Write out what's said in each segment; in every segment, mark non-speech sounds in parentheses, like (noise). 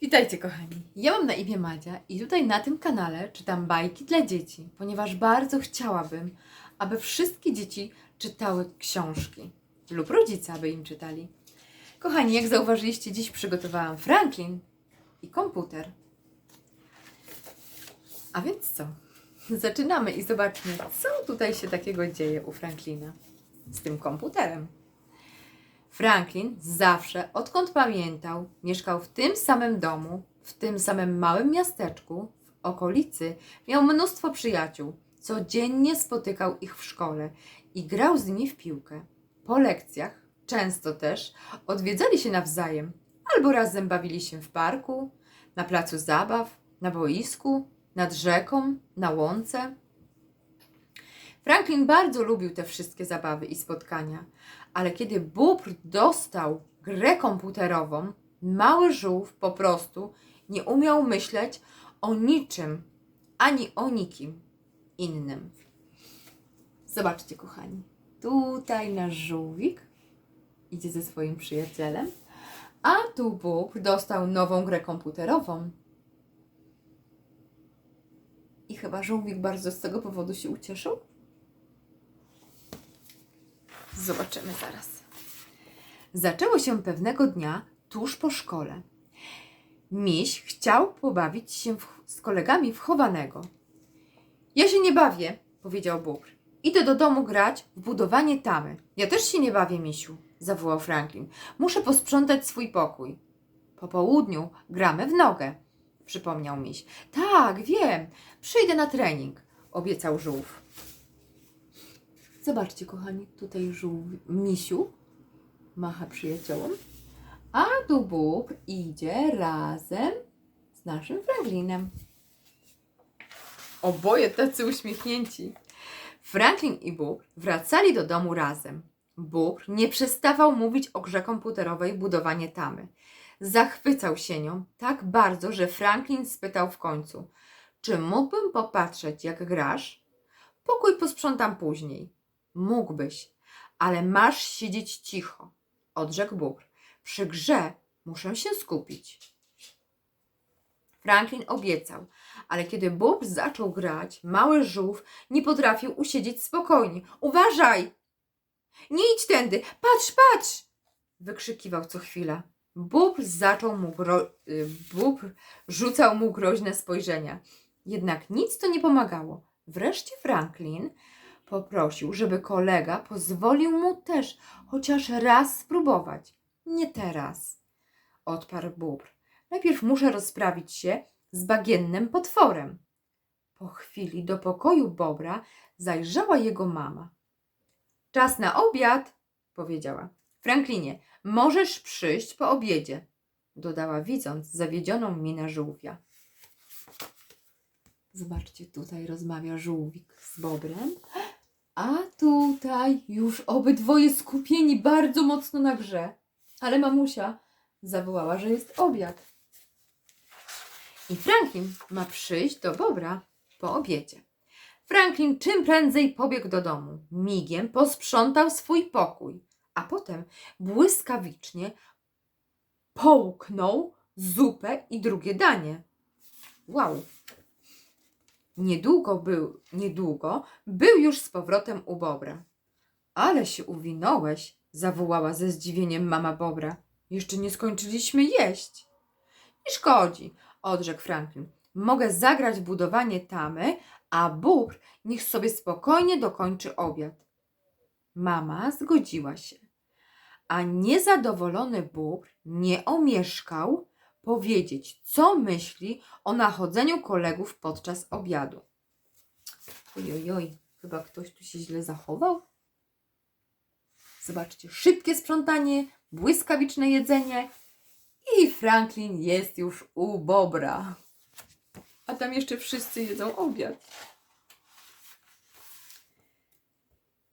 Witajcie kochani. Ja mam na imię Madzia i tutaj na tym kanale czytam bajki dla dzieci, ponieważ bardzo chciałabym, aby wszystkie dzieci czytały książki lub rodzice, aby im czytali. Kochani, jak zauważyliście, dziś przygotowałam Franklin i komputer. A więc co? Zaczynamy i zobaczmy, co tutaj się takiego dzieje u Franklina z tym komputerem. Franklin zawsze, odkąd pamiętał, mieszkał w tym samym domu, w tym samym małym miasteczku, w okolicy, miał mnóstwo przyjaciół. Codziennie spotykał ich w szkole i grał z nimi w piłkę. Po lekcjach, często też, odwiedzali się nawzajem, albo razem bawili się w parku, na placu zabaw, na boisku, nad rzeką, na łące. Franklin bardzo lubił te wszystkie zabawy i spotkania, ale kiedy Bóbr dostał grę komputerową, mały żółw po prostu nie umiał myśleć o niczym ani o nikim innym. Zobaczcie, kochani, tutaj nasz żółwik idzie ze swoim przyjacielem, a tu Bóbr dostał nową grę komputerową. I chyba żółwik bardzo z tego powodu się ucieszył. Zobaczymy zaraz. Zaczęło się pewnego dnia tuż po szkole. Miś chciał pobawić się w, z kolegami w chowanego. Ja się nie bawię, powiedział Bóbr. Idę do domu grać w budowanie tamy. Ja też się nie bawię, misiu, zawołał Franklin. Muszę posprzątać swój pokój. Po południu gramy w nogę, przypomniał miś. Tak, wiem. Przyjdę na trening, obiecał żółw. Zobaczcie, kochani, tutaj żółw, misiu macha przyjaciołom, a tu Bóbr idzie razem z naszym Franklinem. Oboje tacy uśmiechnięci. Franklin i Bóbr wracali do domu razem. Bóbr nie przestawał mówić o grze komputerowej budowanie tamy. Zachwycał się nią tak bardzo, że Franklin spytał w końcu: Czy mógłbym popatrzeć, jak grasz? Pokój posprzątam później. Mógłbyś, ale masz siedzieć cicho, odrzekł Bóbr. Przy grze muszę się skupić. Franklin obiecał, ale kiedy Bóbr zaczął grać, mały żółw nie potrafił usiedzieć spokojnie. Uważaj! Nie idź tędy! Patrz, patrz! wykrzykiwał co chwila. Bóbr zaczął mu gro... y, Bóbr rzucał mu groźne spojrzenia. Jednak nic to nie pomagało. Wreszcie Franklin poprosił, żeby kolega pozwolił mu też chociaż raz spróbować. Nie teraz, odparł Bóbr. Najpierw muszę rozprawić się z bagiennym potworem. Po chwili do pokoju Bobra zajrzała jego mama. Czas na obiad, powiedziała. Franklinie, możesz przyjść po obiedzie, dodała widząc zawiedzioną minę żółwia. Zobaczcie, tutaj rozmawia żółwik z Bobrem, a tutaj już obydwoje skupieni bardzo mocno na grze. Ale mamusia zawołała, że jest obiad. I Franklin ma przyjść do Bobra po obiedzie. Franklin czym prędzej pobiegł do domu. Migiem posprzątał swój pokój, a potem błyskawicznie połknął zupę i drugie danie. Wow! Niedługo był, niedługo był już z powrotem u Bobra. Ale się uwinąłeś, zawołała ze zdziwieniem mama Bobra. Jeszcze nie skończyliśmy jeść. Nie szkodzi, odrzekł Franklin. Mogę zagrać w budowanie tamy, a Bóbr niech sobie spokojnie dokończy obiad. Mama zgodziła się, a niezadowolony Bóbr nie omieszkał powiedzieć, co myśli o nachodzeniu kolegów podczas obiadu. Ojojoj, chyba ktoś tu się źle zachował. Zobaczcie, szybkie sprzątanie, błyskawiczne jedzenie i Franklin jest już u Bobra. A tam jeszcze wszyscy jedzą obiad.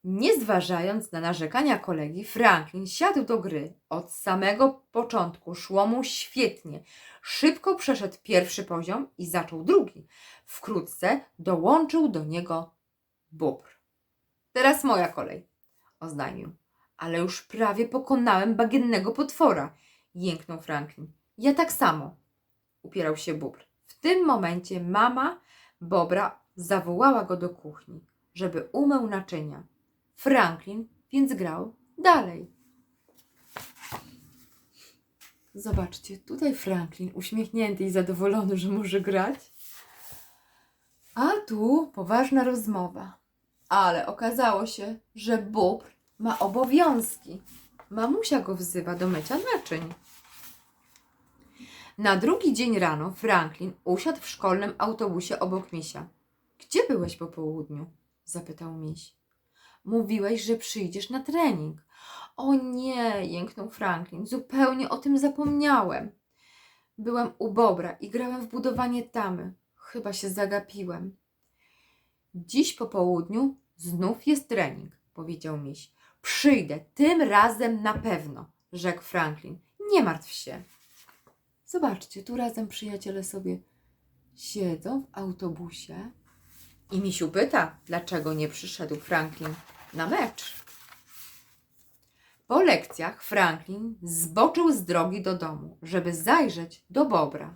Nie zważając na narzekania kolegi, Franklin siadł do gry. Od samego początku szło mu świetnie. Szybko przeszedł pierwszy poziom i zaczął drugi. Wkrótce dołączył do niego Bóbr. Teraz moja kolej, oznajmił. Ale już prawie pokonałem bagiennego potwora, jęknął Franklin. Ja tak samo, upierał się Bóbr. W tym momencie mama Bobra zawołała go do kuchni, żeby umył naczynia. Franklin więc grał dalej. Zobaczcie, tutaj Franklin uśmiechnięty i zadowolony, że może grać. A tu poważna rozmowa. Ale okazało się, że Bóbr ma obowiązki. Mamusia go wzywa do mycia naczyń. Na drugi dzień rano Franklin usiadł w szkolnym autobusie obok misia. Gdzie byłeś po południu? zapytał miś. Mówiłeś, że przyjdziesz na trening. O nie, jęknął Franklin, zupełnie o tym zapomniałem. Byłem u Bobra i grałem w budowanie tamy. Chyba się zagapiłem. Dziś po południu znów jest trening, powiedział miś. Przyjdę, tym razem na pewno, rzekł Franklin. Nie martw się. Zobaczcie, tu razem przyjaciele sobie siedzą w autobusie. I misiu pyta, dlaczego nie przyszedł Franklin na mecz. Po lekcjach Franklin zboczył z drogi do domu, żeby zajrzeć do Bobra.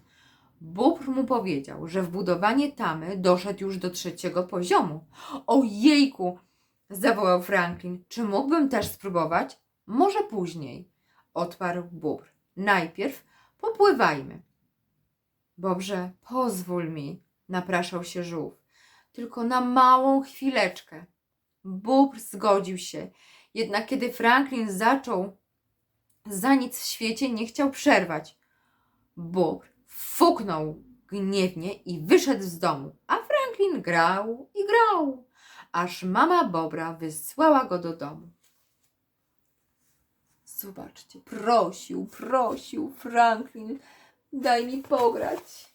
Bóbr mu powiedział, że w budowanie tamy doszedł już do trzeciego poziomu. Ojejku! zawołał Franklin. Czy mógłbym też spróbować? Może później, odparł Bóbr. Najpierw popływajmy. Bobrze, pozwól mi, napraszał się żółw. Tylko na małą chwileczkę. Bóbr zgodził się. Jednak kiedy Franklin zaczął, za nic w świecie nie chciał przerwać. Bóbr fuknął gniewnie i wyszedł z domu, a Franklin grał i grał, aż mama Bobra wysłała go do domu. Zobaczcie, prosił, prosił Franklin, daj mi pograć.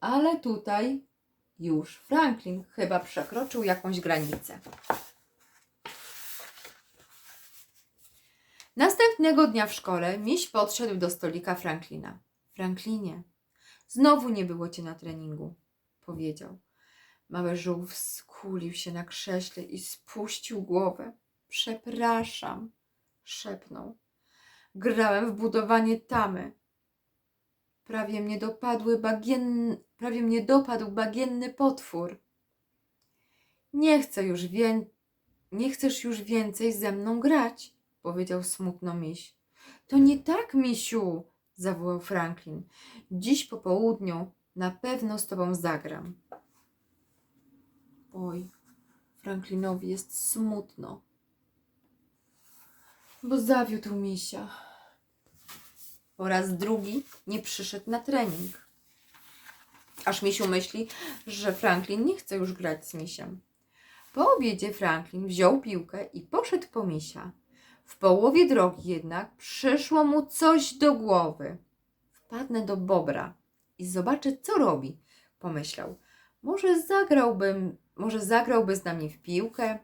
Ale tutaj już Franklin chyba przekroczył jakąś granicę. Następnego dnia w szkole miś podszedł do stolika Franklina. Franklinie, znowu nie było cię na treningu, powiedział. Mały żółw skulił się na krześle i spuścił głowę. Przepraszam, szepnął. Grałem w budowanie tamy. Prawie mnie dopadły bagien... prawie mnie dopadł bagienny potwór. Nie chcę już nie chcesz już więcej ze mną grać, powiedział smutno miś. To nie tak, misiu, zawołał Franklin. Dziś po południu na pewno z tobą zagram. Oj, Franklinowi jest smutno, bo zawiódł misia. Po raz drugi nie przyszedł na trening. Aż misiu myśli, że Franklin nie chce już grać z misiem. Po obiedzie Franklin wziął piłkę i poszedł po misia. W połowie drogi jednak przyszło mu coś do głowy. Wpadnę do Bobra i zobaczę, co robi, pomyślał. Może zagrałbym, może zagrałby z nami w piłkę.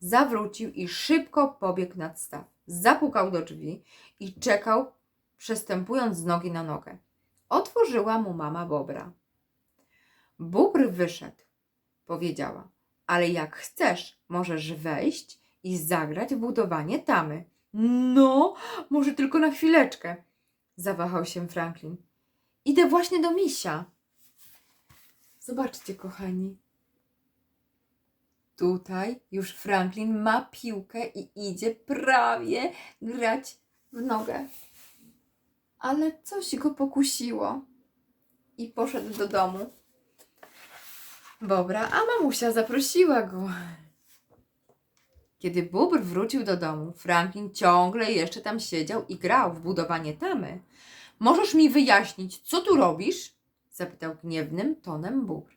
Zawrócił i szybko pobiegł nad staw. Zapukał do drzwi i czekał, przestępując z nogi na nogę. Otworzyła mu mama Bobra. Bóbr wyszedł, powiedziała, ale jak chcesz, możesz wejść i zagrać w budowanie tamy. No, może tylko na chwileczkę, zawahał się Franklin. Idę właśnie do misia. Zobaczcie, kochani. Tutaj już Franklin ma piłkę i idzie prawie grać w nogę. Ale coś go pokusiło i poszedł do domu. Bobra, a mamusia zaprosiła go. Kiedy Bóbr wrócił do domu, Franklin ciągle jeszcze tam siedział i grał w budowanie tamy. Możesz mi wyjaśnić, co tu robisz? zapytał gniewnym tonem Bóbr.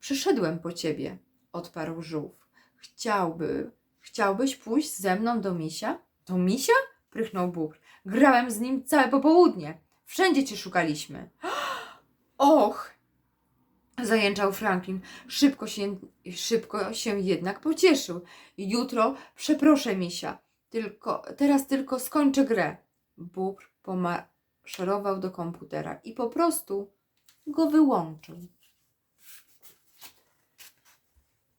Przyszedłem po ciebie, odparł żółw. Chciałby, chciałbyś pójść ze mną do misia? Do misia? prychnął Bóbr. Grałem z nim całe popołudnie. Wszędzie cię szukaliśmy. (gasps) Och! Zajęczał Franklin. Szybko się, szybko się jednak pocieszył. Jutro przeproszę misia. Tylko, teraz tylko skończę grę. Bóbr pomaszerował do komputera i po prostu go wyłączył.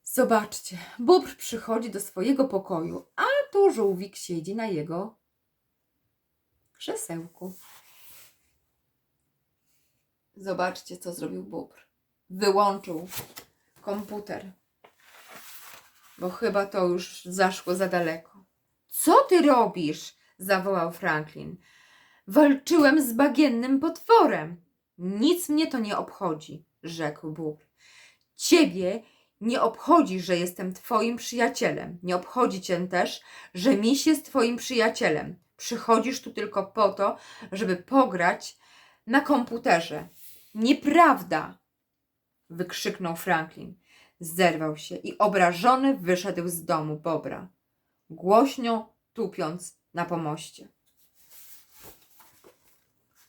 Zobaczcie, Bóbr przychodzi do swojego pokoju, a tu żółwik siedzi na jego krzesełku. Zobaczcie, co zrobił Bóbr. Wyłączył komputer. Bo chyba to już zaszło za daleko. Co ty robisz? zawołał Franklin. Walczyłem z bagiennym potworem. Nic mnie to nie obchodzi, rzekł Bóbr. Ciebie nie obchodzi, że jestem twoim przyjacielem. Nie obchodzi cię też, że miś jest twoim przyjacielem. Przychodzisz tu tylko po to, żeby pograć na komputerze. Nieprawda! Wykrzyknął Franklin. Zerwał się i obrażony wyszedł z domu Bobra, głośno tupiąc na pomoście.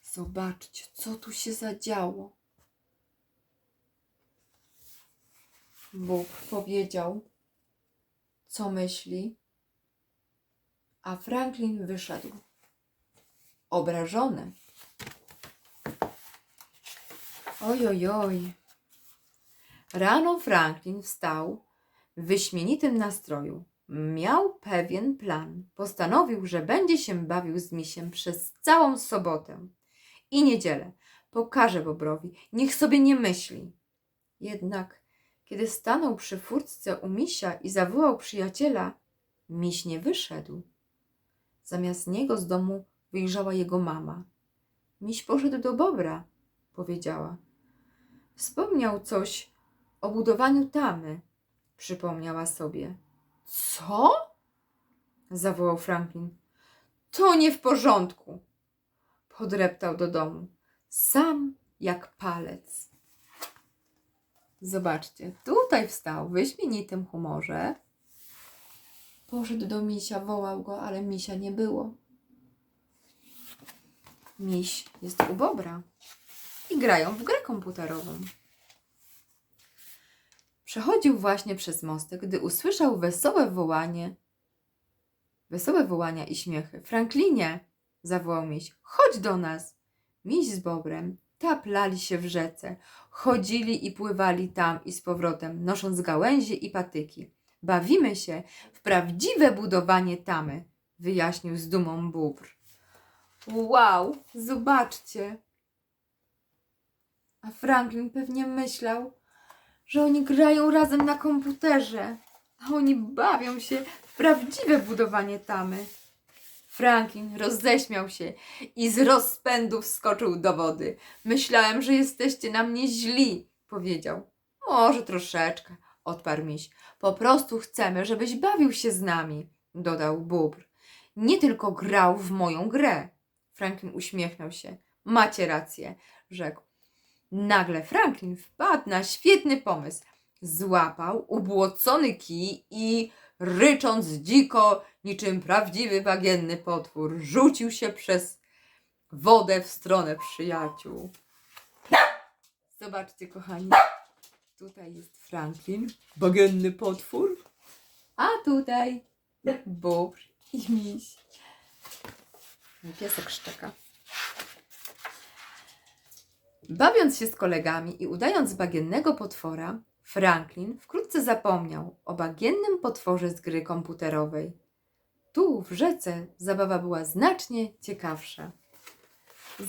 Zobaczcie, co tu się zadziało. Bóg powiedział, co myśli, a Franklin wyszedł, obrażony. Oj, oj, oj. Rano Franklin wstał w wyśmienitym nastroju. Miał pewien plan. Postanowił, że będzie się bawił z misiem przez całą sobotę i niedzielę. Pokaże Bobrowi, niech sobie nie myśli. Jednak, kiedy stanął przy furtce u misia i zawołał przyjaciela, miś nie wyszedł. Zamiast niego z domu wyjrzała jego mama. Miś poszedł do Bobra, powiedziała. Wspomniał coś o budowaniu tamy, przypomniała sobie. Co? zawołał Franklin. To nie w porządku. Podreptał do domu. Sam jak palec. Zobaczcie, tutaj wstał w wyśmienitym humorze. Poszedł do misia, wołał go, ale misia nie było. Miś jest u Bobra i grają w grę komputerową. Przechodził właśnie przez mostek, gdy usłyszał wesołe wołanie. Wesołe wołania i śmiechy. Franklinie, zawołał miś, chodź do nas. Miś z Bobrem taplali się w rzece, chodzili i pływali tam i z powrotem, nosząc gałęzie i patyki. Bawimy się w prawdziwe budowanie tamy, wyjaśnił z dumą Bóbr. Wow, zobaczcie. A Franklin pewnie myślał, że oni grają razem na komputerze, a oni bawią się w prawdziwe budowanie tamy. Franklin roześmiał się i z rozpędu wskoczył do wody. Myślałem, że jesteście na mnie źli, powiedział. Może troszeczkę, odparł miś. Po prostu chcemy, żebyś bawił się z nami, dodał Bóbr. Nie tylko grał w moją grę. Franklin uśmiechnął się. Macie rację, rzekł. Nagle Franklin wpadł na świetny pomysł. Złapał ubłocony kij i rycząc dziko, niczym prawdziwy bagienny potwór, rzucił się przez wodę w stronę przyjaciół. Zobaczcie, kochani, tutaj jest Franklin, bagienny potwór, a tutaj Bóbr i miś. Piesek szczeka. Bawiąc się z kolegami i udając bagiennego potwora, Franklin wkrótce zapomniał o bagiennym potworze z gry komputerowej. Tu, w rzece, zabawa była znacznie ciekawsza.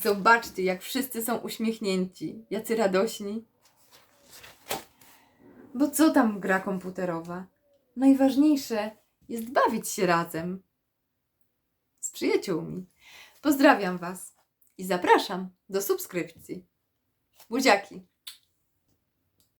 Zobaczcie, jak wszyscy są uśmiechnięci, jacy radośni. Bo co tam gra komputerowa? Najważniejsze jest bawić się razem z przyjaciółmi. Pozdrawiam Was i zapraszam do subskrypcji. Buziaki!